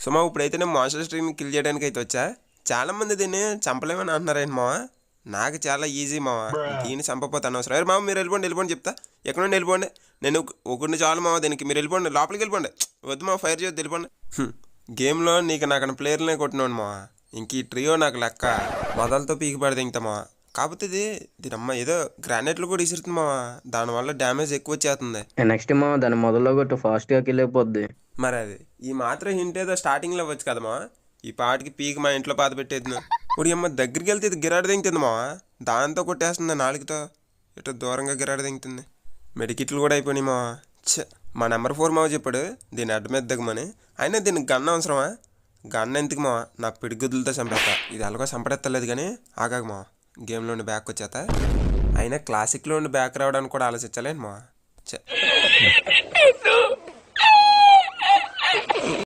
So మా ఇప్పుడైతే నేను మాస్టర్ స్ట్రీమ్ కిల్ చేయడానికి అయితే వచ్చా. చాలా మంది దీన్ని చంపలేమని అంటున్నారేంటి మావా? నాకు చాలా ఈజీ మావా. దీన్ని చంపపోతే అనవసరం అరే మామ మీరు వెళ్ళిపోండి వెళ్ళిపోండి చెప్తా. ఎక్కడ నుండి వెళ్ళిపోండి? నేను ఒకరిని చాలు మామ దీనికి. మీరు వెళ్ళిపోండి లోపలికి వెళ్ళిపోండి. వద్దు మా ఫైర్ చేయొద్దు వెళ్ళిపోండి. గేమ్లో నీకు నాకు ప్లేయర్లనే కొట్టినాడు మావా. ఇంక ఈ ట్రియో నాకు లెక్క. మొదలతో పీకి పడితే ఇంత మావా. కాకపోతే ఇది దీని అమ్మ ఏదో గ్రానైట్లు కూడా ఇసురుతుంది మావా. దానివల్ల డ్యామేజ్ ఎక్కువ వచ్చేస్తుంది. నెక్స్ట్ మా దాని మొదల్లో కొట్టు ఫాస్ట్గా అయిపోద్ది. మరి అది ఈ మాత్రం హింట్ ఏదో స్టార్టింగ్లో వచ్చు కదమ్మా ఈ పాటికి పీకి మా ఇంట్లో పాత పెట్టేది. ఇప్పుడు అమ్మ దగ్గరికి వెళ్తే ఇది గిరాడు దింగుతుంది మావా. దాంతో కొట్టేస్తుంది నాలుగుతో. ఇటు దూరంగా గిరాడు దింగుతుంది మెడికిట్లు కూడా అయిపోయినాయి మావా. ఛ మా నెంబర్ ఫోర్ మావ చెప్పాడు. దీని అడ్డ మీద దిగమని అయినా దీనికి గన్న అవసరమా? గన్న ఎందుకు మావా? నా పిడిగుద్దులతో చంపేస్తా. ఇది ఎలాగో చంపడెత్తలేదు కానీ ఆగాక మావా. గేమ్లో ఉండి బ్యాక్ వచ్చేత అయినా క్లాసిక్లో ఉండి బ్యాక్ రావడానికి కూడా ఆలోచించలేను మా.